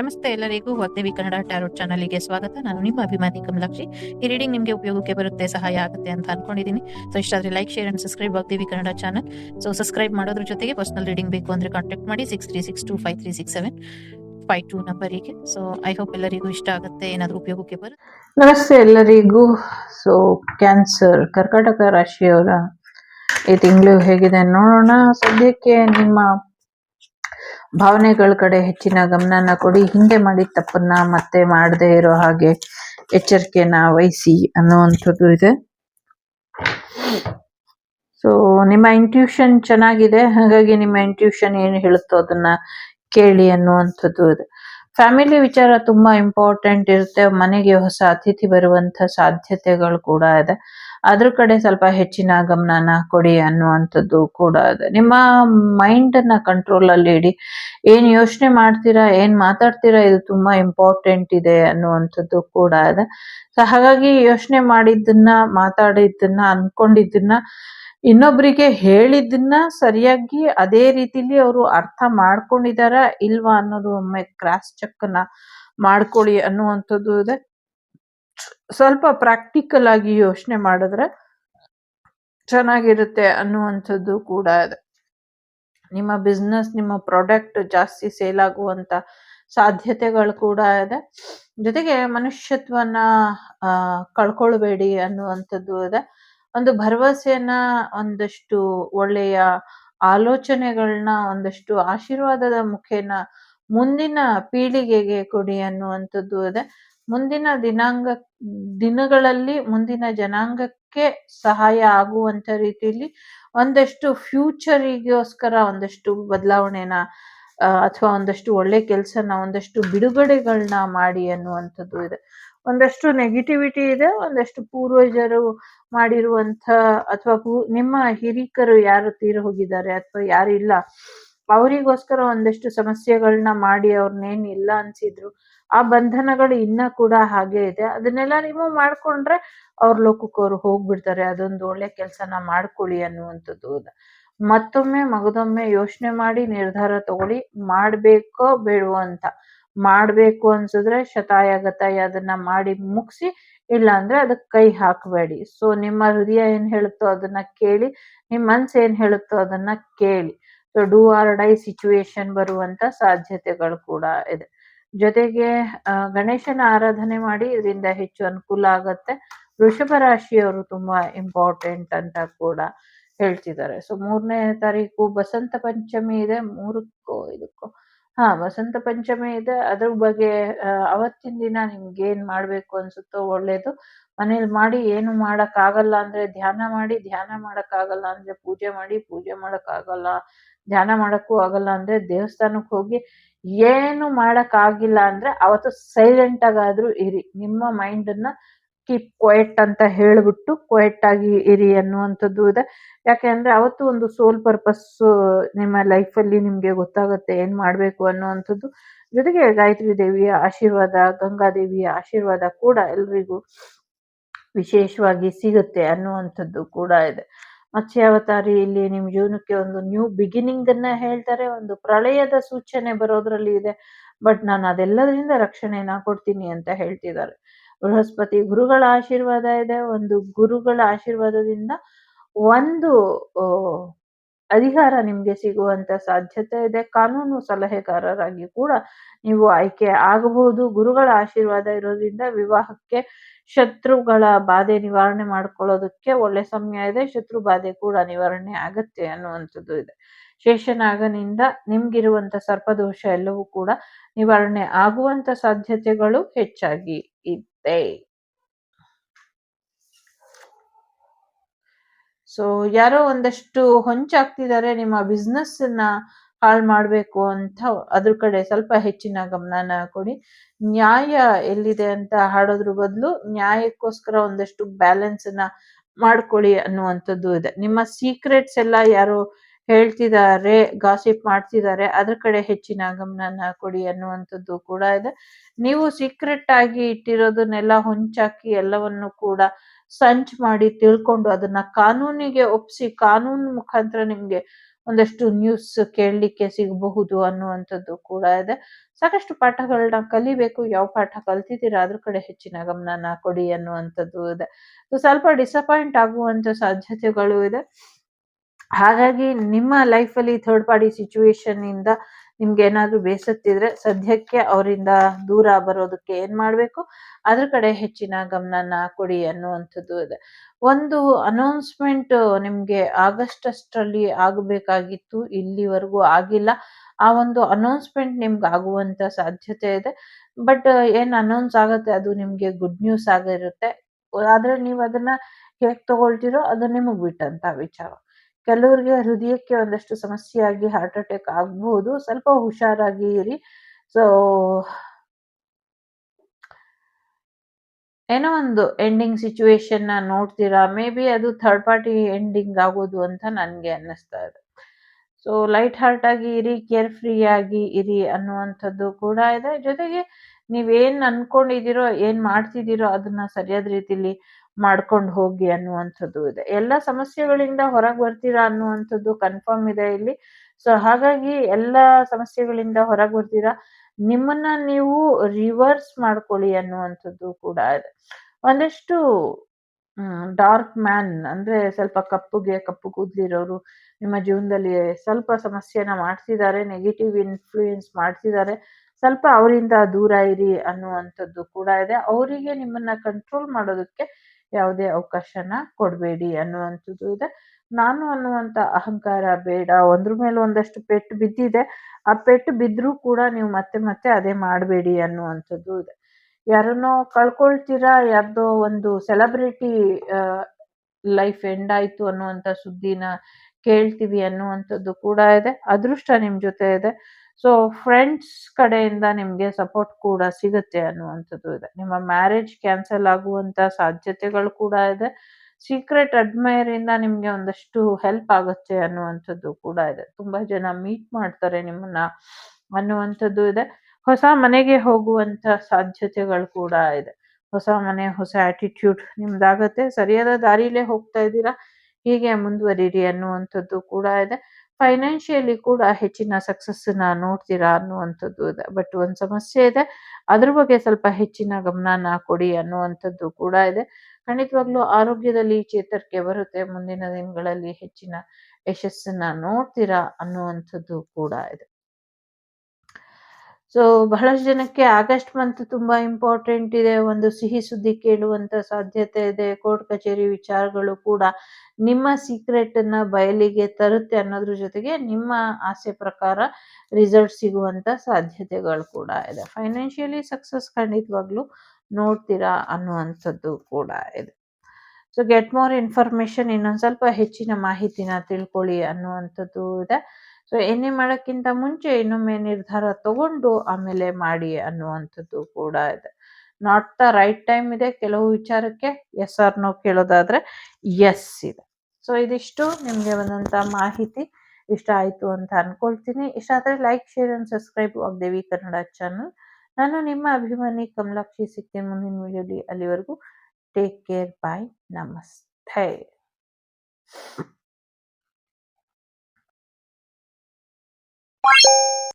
ನಮಸ್ತೆ ಎಲ್ಲರಿಗೂ ವಾಗ್ದೇವಿ ಕನ್ನಡ ಟ್ಯಾರೋಟ್ ಚಾನಲ್ಗೆ ಸ್ವಾಗತ. ನಾನು ನಿಮ್ಮ ಅಭಿಮಾನಿ ಕಮಲಾಕ್ಷಿ. ಈ ರೀಡಿಂಗ್ ನಿಮಗೆ ಉಪಯೋಗಕ್ಕೆ ಬರುತ್ತೆ, ಸಹಾಯ ಆಗುತ್ತೆ ಅಂತ ಅನ್ಕೊಂಡಿದ್ದೀನಿ. So ಇಷ್ಟಾದ್ರೆ like share and subscribe Vagdevi Kannada channel. So subscribe ಮಾಡೋದ್ರ ಜೊತೆಗೆ ಪರ್ಸನಲ್ ರೀಡಿಂಗ್ ಬೇಕು ಅಂದ್ರೆ ಕಾಂಟ್ಯಾಕ್ಟ್ ಮಾಡಿ six three six two five three six seven five two ನಂಬರಿಗೆ ಸೊ ಐ ಹೋಪ್ ಎಲ್ಲರಿಗೂ ಇಷ್ಟ ಆಗುತ್ತೆ, ಏನಾದರೂ ಉಪಯೋಗಕ್ಕೆ ಬರುತ್ತೆ ನಮಸ್ತೆ ಎಲ್ಲರಿಗೂ. ಸೊ ಕ್ಯಾನ್ಸರ್ ಕರ್ಕಾಟಕ ರಾಶಿಯವರ ಈ ತಿಂಗಳು ಹೇಗಿದೆ ನೋಡೋಣ. ಸದ್ಯಕ್ಕೆ ನಿಮ್ಮ ಭಾವನೆಗಳ ಕಡೆ ಹೆಚ್ಚಿನ ಗಮನನ ಕೊಡಿ. ಹಿಂದೆ ಮಾಡಿದ ತಪ್ಪನ್ನ ಮತ್ತೆ ಮಾಡದೇ ಇರೋ ಹಾಗೆ ಎಚ್ಚರಿಕೆನ ವಹಿಸಿ ಅನ್ನುವಂಥದ್ದು ಇದೆ. ಸೊ ನಿಮ್ಮ ಇಂಟ್ಯೂಷನ್ ಚೆನ್ನಾಗಿದೆ. ಹಾಗಾಗಿ ನಿಮ್ಮ ಇಂಟ್ಯೂಷನ್ ಏನು ಹೇಳುತ್ತೋ ಅದನ್ನ ಕೇಳಿ ಅನ್ನುವಂಥದ್ದು ಇದೆ. ಫ್ಯಾಮಿಲಿ ವಿಚಾರ ತುಂಬಾ ಇಂಪಾರ್ಟೆಂಟ್ ಇರುತ್ತೆ. ಮನೆಗೆ ಹೊಸ ಅತಿಥಿ ಬರುವಂತ ಸಾಧ್ಯತೆಗಳು ಕೂಡ ಇದೆ. ಅದ್ರ ಕಡೆ ಸ್ವಲ್ಪ ಹೆಚ್ಚಿನ ಗಮನನ ಕೊಡಿ ಅನ್ನುವಂಥದ್ದು ಕೂಡ ಇದೆ. ನಿಮ್ಮ ಮೈಂಡ್ ಅನ್ನ ಕಂಟ್ರೋಲ್ ಅಲ್ಲಿ ಇಡಿ. ಏನ್ ಯೋಚನೆ ಮಾಡ್ತೀರಾ, ಏನ್ ಮಾತಾಡ್ತೀರಾ, ಇದು ತುಂಬಾ ಇಂಪಾರ್ಟೆಂಟ್ ಇದೆ ಅನ್ನುವಂಥದ್ದು ಕೂಡ ಇದೆ. ಸೊ, ಹಾಗಾಗಿ ಯೋಚನೆ ಮಾಡಿದ್ದನ್ನ, ಮಾತಾಡಿದ್ದನ್ನ, ಅನ್ಕೊಂಡಿದ್ದನ್ನ ಇನ್ನೊಬ್ರಿಗೆ ಹೇಳಿದ್ದನ್ನ ಸರಿಯಾಗಿ ಅದೇ ರೀತಿಲಿ ಅವರು ಅರ್ಥ ಮಾಡ್ಕೊಂಡಿದಾರ ಇಲ್ವಾ ಅನ್ನೋದು ಒಮ್ಮೆ ಕ್ರಾಸ್ ಚೆಕ್ ಅನ್ನ ಮಾಡ್ಕೊಳ್ಳಿ ಅನ್ನುವಂಥದ್ದು ಇದೆ. ಸ್ವಲ್ಪ ಪ್ರಾಕ್ಟಿಕಲ್ ಆಗಿ ಯೋಚನೆ ಮಾಡಿದ್ರೆ ಚೆನ್ನಾಗಿರುತ್ತೆ ಅನ್ನುವಂಥದ್ದು ಕೂಡ ಇದೆ. ನಿಮ್ಮ ಬಿಸ್ನೆಸ್, ನಿಮ್ಮ ಪ್ರಾಡಕ್ಟ್ ಜಾಸ್ತಿ ಸೇಲ್ ಆಗುವಂತ ಸಾಧ್ಯತೆಗಳು ಕೂಡ ಇದೆ. ಜೊತೆಗೆ ಮನುಷ್ಯತ್ವನ ಕಳ್ಕೊಳ್ಬೇಡಿ ಅನ್ನುವಂಥದ್ದು ಇದೆ. ಒಂದು ಭರವಸೆಯನ್ನ ಒಂದಷ್ಟು ಒಳ್ಳೆಯ ಆಲೋಚನೆಗಳನ್ನ ಒಂದಷ್ಟು ಆಶೀರ್ವಾದದ ಮುಖೇನ ಮುಂದಿನ ಪೀಳಿಗೆಗೆ ಕೊಡಿ ಅನ್ನುವಂಥದ್ದು ಇದೆ ಮುಂದಿನ ದಿನಾಂಗ, ದಿನಗಳಲ್ಲಿ ಮುಂದಿನ ಜನಾಂಗಕ್ಕೆ ಸಹಾಯ ಆಗುವಂತ ರೀತಿಯಲ್ಲಿ ಒಂದಷ್ಟು ಫ್ಯೂಚರಿಗೋಸ್ಕರ ಒಂದಷ್ಟು ಬದಲಾವಣೆನ ಅಥವಾ ಒಂದಷ್ಟು ಒಳ್ಳೆ ಕೆಲಸನ, ಒಂದಷ್ಟು ಬಿಡುಗಡೆಗಳನ್ನ ಮಾಡಿ ಅನ್ನುವಂಥದ್ದು ಇದೆ. ಒಂದಷ್ಟು ನೆಗೆಟಿವಿಟಿ ಇದೆ, ಒಂದಷ್ಟು ಪೂರ್ವಜರು ಮಾಡಿರುವಂತ ಅಥವಾ ನಿಮ್ಮ ಹಿರಿಕರು ಯಾರು ತೀರು ಹೋಗಿದ್ದಾರೆ ಅಥವಾ ಯಾರಿಲ್ಲ ಅವರಿಗೋಸ್ಕರ ಒಂದಷ್ಟು ಸಮಸ್ಯೆಗಳನ್ನ ಮಾಡಿ ಅವ್ರನ್ನೇನ್ ಇಲ್ಲ ಅನ್ಸಿದ್ರು, ಆ ಬಂಧನಗಳು ಇನ್ನ ಕೂಡ ಹಾಗೆ ಇದೆ. ಅದನ್ನೆಲ್ಲ ರಿಮೂವ್ ಮಾಡ್ಕೊಂಡ್ರೆ ಅವ್ರ ಲೋಕಕ್ಕೆ ಅವ್ರು ಹೋಗ್ಬಿಡ್ತಾರೆ. ಅದೊಂದು ಒಳ್ಳೆ ಕೆಲಸನ ಮಾಡ್ಕೊಳ್ಳಿ ಅನ್ನುವಂಥದ್ದು. ಮತ್ತೊಮ್ಮೆ ಮಗದೊಮ್ಮೆ ಯೋಚನೆ ಮಾಡಿ ನಿರ್ಧಾರ ತಗೊಳ್ಳಿ, ಮಾಡ್ಬೇಕೋ ಬೇಡವೋ ಅಂತ. ಮಾಡ್ಬೇಕು ಅನ್ಸಿದ್ರೆ ಶತಾಯ ಗತಾಯ ಅದನ್ನ ಮಾಡಿ ಮುಗಿಸಿ ಇಲ್ಲ ಅಂದ್ರೆ ಅದಕ್ಕೆ ಕೈ ಹಾಕಬೇಡಿ. ಸೊ ನಿಮ್ಮ ಹೃದಯ ಏನ್ ಹೇಳುತ್ತೋ ಅದನ್ನ ಕೇಳಿ ನಿಮ್ ಮನ್ಸು ಏನ್ ಹೇಳುತ್ತೋ ಅದನ್ನ ಕೇಳಿ. So do or die situation ಬರುವಂತ ಸಾಧ್ಯತೆಗಳು ಕೂಡ ಇದೆ. ಜೊತೆಗೆ ಗಣೇಶನ ಆರಾಧನೆ ಮಾಡಿ ಇದರಿಂದ ಹೆಚ್ಚು ಅನುಕೂಲ ಆಗತ್ತೆ. ವೃಷಭ ರಾಶಿಯವರು ತುಂಬಾ ಇಂಪಾರ್ಟೆಂಟ್ ಅಂತ ಕೂಡ ಹೇಳ್ತಿದ್ದಾರೆ. ಸೊ ಮೂರನೇ ತಾರೀಕು ಬಸಂತ ಪಂಚಮಿ ಇದೆ. ಮೂರಕ್ಕೂ, ಇದಕ್ಕೋ. ಹಾ, ವಸಂತ ಪಂಚಮಿ ಇದೆ. ಅದ್ರ ಬಗ್ಗೆ ಅವತ್ತಿನ ದಿನ ನಿಮ್ಗೆ ಏನ್ ಮಾಡ್ಬೇಕು ಅನ್ಸುತ್ತೋ ಒಳ್ಳೇದು. ಮನೇಲ್ ಮಾಡಿ ಏನು ಮಾಡಕ್ ಆಗಲ್ಲ ಅಂದ್ರೆ ಧ್ಯಾನ ಮಾಡಿ, ಧ್ಯಾನ ಮಾಡಕ್ ಆಗಲ್ಲ ಅಂದ್ರೆ ಪೂಜೆ ಮಾಡಿ, ಪೂಜೆ ಮಾಡಕ್ ಆಗಲ್ಲ ಧ್ಯಾನ ಮಾಡಕ್ಕೂ ಆಗಲ್ಲ ಅಂದ್ರೆ ದೇವಸ್ಥಾನಕ್ ಹೋಗಿ ಏನು ಮಾಡಕ್ ಆಗಿಲ್ಲ ಅಂದ್ರೆ ಅವತ್ತು ಸೈಲೆಂಟ್ ಆಗಾದ್ರೂ ಇರಿ. ನಿಮ್ಮ ಮೈಂಡ್ ಅನ್ನ ಕೀಪ್ ಅಂತ ಹೇಳ್ಬಿಟ್ಟು ಕ್ವೈಟ್ ಆಗಿ ಇರಿ ಅನ್ನುವಂಥದ್ದು ಇದೆ. ಯಾಕೆಂದ್ರೆ ಅವತ್ತು ಒಂದು ಸೋಲ್ ಪರ್ಪಸ್ ನಿಮ್ಮ ಲೈಫ್ ಅಲ್ಲಿ ನಿಮ್ಗೆ ಗೊತ್ತಾಗುತ್ತೆ ಏನ್ ಮಾಡ್ಬೇಕು ಅನ್ನುವಂಥದ್ದು. ಜೊತೆಗೆ ಗಾಯತ್ರಿ ದೇವಿಯ ಆಶೀರ್ವಾದ ಗಂಗಾದೇವಿಯ ಆಶೀರ್ವಾದ ಕೂಡ ಎಲ್ರಿಗೂ ವಿಶೇಷವಾಗಿ ಸಿಗುತ್ತೆ ಅನ್ನುವಂಥದ್ದು ಕೂಡ ಇದೆ. ಮತ್ಸ್ಯಾವತಾರಿ ಇಲ್ಲಿ ನಿಮ್ ಜೀವನಕ್ಕೆ ಒಂದು ನ್ಯೂ ಬಿಗಿನಿಂಗ್ ಅನ್ನ ಹೇಳ್ತಾರೆ, ಒಂದು ಪ್ರಳಯದ ಸೂಚನೆ ಬರೋದ್ರಲ್ಲಿ ಇದೆ. ಬಟ್ ನಾನು ಅದೆಲ್ಲದರಿಂದ ರಕ್ಷಣೆನ ಕೊಡ್ತೀನಿ ಅಂತ ಹೇಳ್ತಿದ್ದಾರೆ. ಬೃಹಸ್ಪತಿ ಗುರುಗಳ ಆಶೀರ್ವಾದ ಇದೆ. ಒಂದು ಗುರುಗಳ ಆಶೀರ್ವಾದದಿಂದ ಒಂದು ಅಧಿಕಾರ ನಿಮ್ಗೆ ಸಿಗುವಂತ ಸಾಧ್ಯತೆ ಇದೆ. ಕಾನೂನು ಸಲಹೆಗಾರರಾಗಿ ಕೂಡ ನೀವು ಆಯ್ಕೆ ಆಗಬಹುದು. ಗುರುಗಳ ಆಶೀರ್ವಾದ ಇರೋದ್ರಿಂದ ವಿವಾಹಕ್ಕೆ ಶತ್ರುಗಳ ಬಾಧೆ ನಿವಾರಣೆ ಮಾಡ್ಕೊಳ್ಳೋದಕ್ಕೆ ಒಳ್ಳೆ ಸಮಯ ಇದೆ. ಶತ್ರು ಬಾಧೆ ಕೂಡ ನಿವಾರಣೆ ಆಗತ್ತೆ ಅನ್ನುವಂಥದ್ದು ಇದೆ. ಶೇಷನಾಗನಿಂದ ನಿಮ್ಗಿರುವಂತ ಸರ್ಪದೋಷ ಎಲ್ಲವೂ ಕೂಡ ನಿವಾರಣೆ ಆಗುವಂತ ಸಾಧ್ಯತೆಗಳು ಹೆಚ್ಚಾಗಿ ಇದೆ ಸೊ ಯಾರೋ ಒಂದಷ್ಟು ಹೊಂಚಾಗ್ತಿದ್ದಾರೆ ನಿಮ್ಮ ಬಿಸ್ನೆಸ್ನ ಹಾಳು ಮಾಡಬೇಕು ಅಂತ ಅದ್ರ ಕಡೆ ಸ್ವಲ್ಪ ಹೆಚ್ಚಿನ ಗಮನನ ಕೊಡಿ. ನ್ಯಾಯ ಎಲ್ಲಿದೆ ಅಂತ ಹಾಡೋದ್ರ ಬದಲು ನ್ಯಾಯಕ್ಕೋಸ್ಕರ ಒಂದಷ್ಟು ಬ್ಯಾಲೆನ್ಸ್ನ ಮಾಡ್ಕೊಳ್ಳಿ ಅನ್ನುವಂಥದ್ದು ಇದೆ. ನಿಮ್ಮ ಸೀಕ್ರೆಟ್ಸ್ ಎಲ್ಲ ಯಾರು ಹೇಳ್ತಿದ್ದಾರೆ ಗಾಸಿಪ್ ಮಾಡ್ತಿದ್ದಾರೆ, ಅದ್ರ ಕಡೆ ಹೆಚ್ಚಿನ ಗಮನನ ಕೊಡಿ ಅನ್ನುವಂಥದ್ದು ಕೂಡ ಇದೆ. ನೀವು ಸೀಕ್ರೆಟ್ ಆಗಿ ಇಟ್ಟಿರೋದನ್ನೆಲ್ಲ ಹೊಂಚಾಕಿ ಎಲ್ಲವನ್ನು ಕೂಡ ಸಂಚ್ ಮಾಡಿ ತಿಳ್ಕೊಂಡು ಅದನ್ನ ಕಾನೂನಿಗೆ ಒಪ್ಪಿಸಿ ಕಾನೂನು ಮುಖಾಂತರ ನಿಮ್ಗೆ ಒಂದಷ್ಟು ನ್ಯೂಸ್ ಕೇಳಲಿಕ್ಕೆ ಸಿಗಬಹುದು ಅನ್ನುವಂಥದ್ದು ಕೂಡ ಇದೆ. ಸಾಕಷ್ಟು ಪಾಠಗಳನ್ನ ಕಲಿಬೇಕು, ಯಾವ ಪಾಠ ಕಲ್ತಿದ್ದೀರಾ ಅದ್ರ ಕಡೆ ಹೆಚ್ಚಿನ ಗಮನನ ಕೊಡಿ ಅನ್ನುವಂಥದ್ದು ಇದೆ. ಸ್ವಲ್ಪ ಡಿಸಪಾಯಿಂಟ್ ಆಗುವಂತ ಸಾಧ್ಯತೆಗಳು ಇದೆ. ಹಾಗಾಗಿ ನಿಮ್ಮ ಲೈಫಲ್ಲಿ ಥರ್ಡ್ ಪಾರ್ಟಿ ಸಿಚುವೇಶನ್ ಇಂದ ನಿಮ್ಗೆ ಏನಾದರೂ ಬೇಸತ್ತಿದ್ರೆ ಸದ್ಯಕ್ಕೆ ಅವರಿಂದ ದೂರ ಬರೋದಕ್ಕೆ ಏನು ಮಾಡಬೇಕು? ಅದ್ರ ಕಡೆ ಹೆಚ್ಚಿನ ಗಮನನ ಕೊಡಿ ಅನ್ನುವಂಥದ್ದು ಇದೆ. ಒಂದು ಅನೌನ್ಸ್ಮೆಂಟ್ ನಿಮಗೆ ಆಗಸ್ಟ್ ಅಷ್ಟರಲ್ಲಿ ಆಗಬೇಕಾಗಿತ್ತು, ಇಲ್ಲಿವರೆಗೂ ಆಗಿಲ್ಲ. ಆ ಒಂದು ಅನೌನ್ಸ್ಮೆಂಟ್ ನಿಮ್ಗೆ ಆಗುವಂತ ಸಾಧ್ಯತೆ ಇದೆ. ಬಟ್ ಏನ್ ಅನೌನ್ಸ್ ಆಗುತ್ತೆ ಅದು ನಿಮಗೆ ಗುಡ್ ನ್ಯೂಸ್ ಆಗಿರುತ್ತೆ. ಆದ್ರೆ ನೀವು ಅದನ್ನ ಹೇಗ್ ತಗೊಳ್ತೀರೋ ಅದು ನಿಮಗೆ ಬಿಟ್ಟಂತ ವಿಚಾರ. ಕೆಲವರಿಗೆ ಹೃದಯಕ್ಕೆ ಒಂದಷ್ಟು ಸಮಸ್ಯೆ ಆಗಿ ಹಾರ್ಟ್ ಅಟ್ಯಾಕ್ ಆಗ್ಬಹುದು ಸ್ವಲ್ಪ ಹುಷಾರಾಗಿ ಇರಿ. ಸೊ ಏನೋ ಒಂದು ಎಂಡಿಂಗ್ ಸಿಚುವೇಶನ್ನ ನೋಡ್ತೀರಾ? ಮೇ ಬಿ ಅದು ಥರ್ಡ್ ಪಾರ್ಟಿ ಎಂಡಿಂಗ್ ಆಗೋದು ಅಂತ ನನಗೆ ಅನ್ನಿಸ್ತಾ ಇದೆ. ಸೊ ಲೈಟ್ ಹಾರ್ಟ್ ಆಗಿ ಇರಿ ಕೇರ್ ಫ್ರೀ ಆಗಿ ಇರಿ ಅನ್ನುವಂಥದ್ದು ಕೂಡ ಇದೆ. ಜೊತೆಗೆ ನೀವೇನ್ ಅನ್ಕೊಂಡಿದ್ದೀರೋ, ಏನ್ ಮಾಡ್ತಿದ್ದೀರೋ ಅದನ್ನ ಸರಿಯಾದ ರೀತಿಲಿ ಮಾಡ್ಕೊಂಡು ಹೋಗಿ ಅನ್ನುವಂಥದ್ದು ಇದೆ. ಎಲ್ಲ ಸಮಸ್ಯೆಗಳಿಂದ ಹೊರಗೆ ಬರ್ತೀರಾ ಅನ್ನುವಂಥದ್ದು ಕನ್ಫರ್ಮ್ ಇದೆ ಇಲ್ಲಿ. ಸೊ ಹಾಗಾಗಿ ಎಲ್ಲ ಸಮಸ್ಯೆಗಳಿಂದ ಹೊರಗೆ ಬರ್ತೀರಾ, ನಿಮ್ಮನ್ನ ನೀವು ರಿವರ್ಸ್ ಮಾಡ್ಕೊಳ್ಳಿ ಅನ್ನುವಂಥದ್ದು ಕೂಡ ಇದೆ. ಒಂದಷ್ಟು ಡಾರ್ಕ್ ಮ್ಯಾನ್ ಅಂದ್ರೆ ಸ್ವಲ್ಪ ಕಪ್ಪುಗೆ ಕಪ್ಪು ಕೂದಲಿರೋರು ನಿಮ್ಮ ಜೀವನದಲ್ಲಿ ಸ್ವಲ್ಪ ಸಮಸ್ಯೆನ ಮಾಡ್ತಿದ್ದಾರೆ ನೆಗೆಟಿವ್ ಇನ್ಫ್ಲೂಯೆನ್ಸ್ ಮಾಡ್ತಿದ್ದಾರೆ, ಸ್ವಲ್ಪ ಅವರಿಂದ ದೂರ ಇರಿ ಅನ್ನುವಂಥದ್ದು ಕೂಡ ಇದೆ. ಅವರಿಗೆ ನಿಮ್ಮನ್ನ ಕಂಟ್ರೋಲ್ ಮಾಡೋದಕ್ಕೆ ಯಾವುದೇ ಅವಕಾಶನ ಕೊಡಬೇಡಿ ಅನ್ನುವಂಥದ್ದು ಇದೆ. ನಾನು ಅನ್ನುವಂತ ಅಹಂಕಾರ ಬೇಡ, ಒಂದ್ರ ಮೇಲೆ ಒಂದಷ್ಟು ಪೆಟ್ಟು ಬಿದ್ದಿದೆ, ಆ ಪೆಟ್ಟು ಬಿದ್ರೂ ಕೂಡ ನೀವು ಮತ್ತೆ ಮತ್ತೆ ಅದೇ ಮಾಡಬೇಡಿ ಅನ್ನುವಂಥದ್ದು ಇದೆ. ಯಾರನ್ನೋ ಕಳ್ಕೊಳ್ತೀರಾ, ಯಾರ್ದೋ ಒಂದು ಸೆಲೆಬ್ರಿಟಿ ಲೈಫ್ ಎಂಡ್ ಆಯ್ತು ಅನ್ನುವಂಥ ಸುದ್ದಿನ ಕೇಳ್ತೀವಿ ಅನ್ನುವಂಥದ್ದು ಕೂಡ ಇದೆ. ಅದೃಷ್ಟ ನಿಮ್ ಜೊತೆ ಇದೆ. ಸೊ ಫ್ರೆಂಡ್ಸ್ ಕಡೆಯಿಂದ ನಿಮ್ಗೆ ಸಪೋರ್ಟ್ ಕೂಡ ಸಿಗುತ್ತೆ ಅನ್ನುವಂಥದ್ದು ಇದೆ. ನಿಮ್ಮ ಮ್ಯಾರೇಜ್ ಕ್ಯಾನ್ಸಲ್ ಆಗುವಂತ ಸಾಧ್ಯತೆಗಳು ಕೂಡ ಇದೆ. ಸೀಕ್ರೆಟ್ ಅಡ್ಮೈರ್ ಇಂದ ನಿಮ್ಗೆ ಒಂದಷ್ಟು ಹೆಲ್ಪ್ ಆಗುತ್ತೆ ಅನ್ನುವಂಥದ್ದು ಕೂಡ ಇದೆ. ತುಂಬಾ ಜನ ಮೀಟ್ ಮಾಡ್ತಾರೆ ನಿಮ್ಮನ್ನ ಅನ್ನುವಂಥದ್ದು ಇದೆ. ಹೊಸ ಮನೆಗೆ ಹೋಗುವಂತ ಸಾಧ್ಯತೆಗಳು ಕೂಡ ಇದೆ. ಹೊಸ ಮನೆ, ಹೊಸ ಆಟಿಟ್ಯೂಡ್ ನಿಮ್ದಾಗತ್ತೆ. ಸರಿಯಾದ ದಾರಿಲೇ ಹೋಗ್ತಾ ಇದ್ದೀರಾ? ಹೀಗೆ ಮುಂದುವರಿರಿ ಅನ್ನುವಂಥದ್ದು ಕೂಡ ಇದೆ. ಫೈನಾನ್ಷಿಯಲಿ ಕೂಡ ಹೆಚ್ಚಿನ ಸಕ್ಸಸ್ನ ನೋಡ್ತೀರಾ ಅನ್ನುವಂಥದ್ದು ಇದೆ. ಬಟ್ ಒಂದು ಸಮಸ್ಯೆ ಇದೆ. ಅದ್ರ ಬಗ್ಗೆ ಸ್ವಲ್ಪ ಹೆಚ್ಚಿನ ಗಮನನ ಕೊಡಿ ಅನ್ನುವಂಥದ್ದು ಕೂಡ ಇದೆ. ಖಂಡಿತವಾಗ್ಲೂ ಆರೋಗ್ಯದಲ್ಲಿ ಚೇತರಿಕೆ ಬರುತ್ತೆ. ಮುಂದಿನ ದಿನಗಳಲ್ಲಿ ಹೆಚ್ಚಿನ ಯಶಸ್ಸನ್ನ ನೋಡ್ತೀರಾ ಅನ್ನುವಂಥದ್ದು ಕೂಡ ಇದೆ. ಸೊ ಬಹಳಷ್ಟು ಜನಕ್ಕೆ ಆಗಸ್ಟ್ ಮಂತ್ ತುಂಬಾ ಇಂಪಾರ್ಟೆಂಟ್ ಇದೆ. ಒಂದು ಸಿಹಿ ಸುದ್ದಿ ಕೇಳುವಂತ ಸಾಧ್ಯತೆ ಇದೆ. ಕೋರ್ಟ್ ಕಚೇರಿ ವಿಚಾರಗಳು ಕೂಡ ನಿಮ್ಮ ಸೀಕ್ರೆಟ್ ಅನ್ನ ಬಯಲಿಗೆ ತರುತ್ತೆ ಅನ್ನೋದ್ರ ಜೊತೆಗೆ ನಿಮ್ಮ ಆಸೆ ಪ್ರಕಾರ ರಿಸಲ್ಟ್ ಸಿಗುವಂತ ಸಾಧ್ಯತೆಗಳು ಕೂಡ ಇದೆ. ಫೈನಾನ್ಷಿಯಲಿ ಸಕ್ಸಸ್ ಖಂಡಿತವಾಗ್ಲೂ ನೋಡ್ತೀರಾ ಅನ್ನುವಂಥದ್ದು ಕೂಡ ಇದೆ. ಸೊ ಗೆಟ್ ಮೋರ್ ಇನ್ಫಾರ್ಮೇಶನ್ ಇನ್ನೊಂದು ಸ್ವಲ್ಪ ಹೆಚ್ಚಿನ ಮಾಹಿತಿನ ತಿಳ್ಕೊಳ್ಳಿ ಅನ್ನುವಂಥದ್ದು ಇದೆ. ಸೊ ಏನೇ ಮಾಡೋಕ್ಕಿಂತ ಮುಂಚೆ ಇನ್ನೊಮ್ಮೆ ನಿರ್ಧಾರ ತಗೊಂಡು ಆಮೇಲೆ ಮಾಡಿ ಅನ್ನುವಂಥದ್ದು ಕೂಡ ಇದೆ. ನಾಟ್ ದ ರೈಟ್ ಟೈಮ್ ಇದೆ. ಕೆಲವು ವಿಚಾರಕ್ಕೆ ಎಸ್ ಆರ್ ನೋ ಕೇಳೋದಾದ್ರೆ ಎಸ್ ಇದೆ. ಸೊ ಇದಿಷ್ಟು. ನಿಮಗೆ ಬಂದಂತ ಮಾಹಿತಿ ಇಷ್ಟ ಆಯ್ತು ಅಂತ ಅನ್ಕೊಳ್ತೀನಿ. ಇಷ್ಟ ಆದರೆ like share and subscribe Devi Kannada channel ನಾನು ನಿಮ್ಮ ಅಭಿಮಾನಿ ಕಮಲಾಕ್ಷಿ ಸಿಗ್ತೀನಿ ಮುಂದಿನ ವಿಡಿಯೋಲಿ. ಅಲ್ಲಿವರೆಗೂ ಟೇಕ್ ಕೇರ್ ಬಾಯ್ ನಮಸ್ತೆ Bye.